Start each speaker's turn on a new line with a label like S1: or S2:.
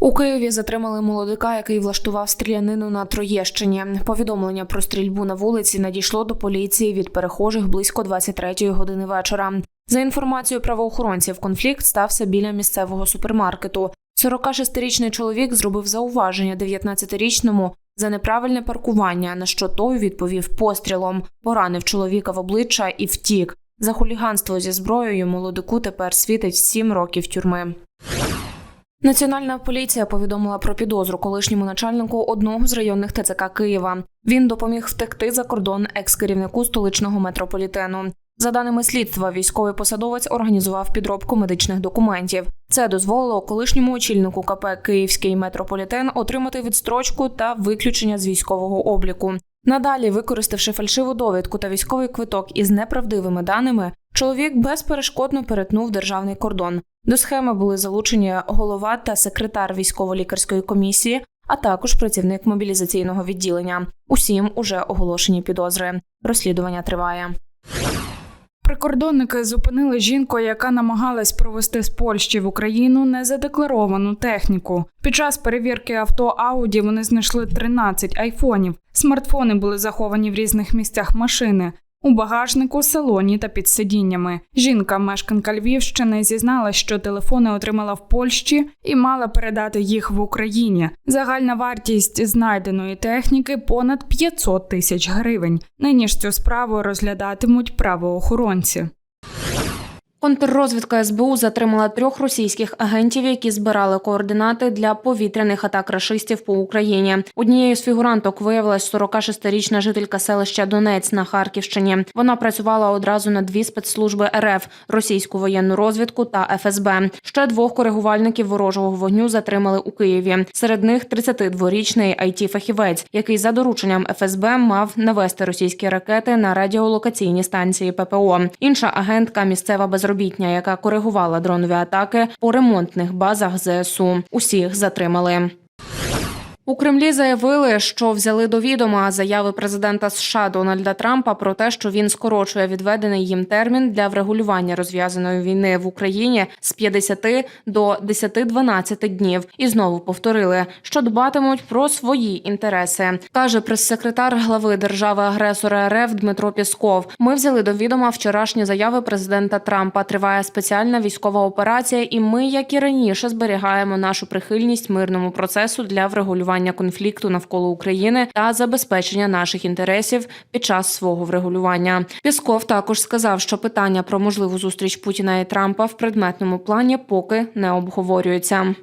S1: У Києві затримали молодика, який влаштував стрілянину на Троєщині. Повідомлення про стрільбу на вулиці надійшло до поліції від перехожих близько 23-ї години вечора. За інформацією правоохоронців, конфлікт стався біля місцевого супермаркету. 46-річний чоловік зробив зауваження 19-річному за неправильне паркування, на що той відповів пострілом, поранив чоловіка в обличчя і втік. За хуліганство зі зброєю молодику тепер світить 7 років тюрми. Національна поліція повідомила про підозру колишньому начальнику одного з районних ТЦК Києва. Він допоміг втекти за кордон екс-керівнику столичного метрополітену. За даними слідства, військовий посадовець організував підробку медичних документів. Це дозволило колишньому очільнику КП Київський метрополітен отримати відстрочку та виключення з військового обліку. Надалі, використавши фальшиву довідку та військовий квиток із неправдивими даними, чоловік безперешкодно перетнув державний кордон. До схеми були залучені голова та секретар військово-лікарської комісії, а також працівник мобілізаційного відділення. Усім уже оголошені підозри. Розслідування триває.
S2: Прикордонники зупинили жінку, яка намагалась провести з Польщі в Україну незадекларовану техніку. Під час перевірки авто Ауді вони знайшли 13 айфонів. Смартфони були заховані в різних місцях машини. У багажнику, салоні та під сидіннями. Жінка, мешканка Львівщини, зізналась, що телефони отримала в Польщі і мала передати їх в Україні. Загальна вартість знайденої техніки понад 500 тисяч гривень. Нині ж цю справу розглядатимуть правоохоронці.
S1: Контррозвідка СБУ затримала трьох російських агентів, які збирали координати для повітряних атак рашистів по Україні. Однією з фігуранток виявилась 46-річна жителька селища Донець на Харківщині. Вона працювала одразу на дві спецслужби РФ – російську воєнну розвідку та ФСБ. Ще двох коригувальників ворожого вогню затримали у Києві. Серед них 32-річний it фахівець який за дорученням ФСБ мав навести російські ракети на радіолокаційні станції ППО. Інша агентка місцева безробітня, яка коригувала дронові атаки по ремонтних базах ЗСУ. Усіх затримали. У Кремлі заявили, що взяли до відома заяви президента США Дональда Трампа про те, що він скорочує відведений їм термін для врегулювання розв'язаної війни в Україні з 50 до 10-12 днів. І знову повторили, що дбатимуть про свої інтереси, каже прес-секретар глави держави-агресора РФ Дмитро Пісков. Ми взяли до відома вчорашні заяви президента Трампа. Триває спеціальна військова операція, і ми, як і раніше, зберігаємо нашу прихильність мирному процесу для врегулювання конфлікту навколо України та забезпечення наших інтересів під час свого врегулювання. Пісков також сказав, що питання про можливу зустріч Путіна і Трампа в предметному плані поки не обговорюється.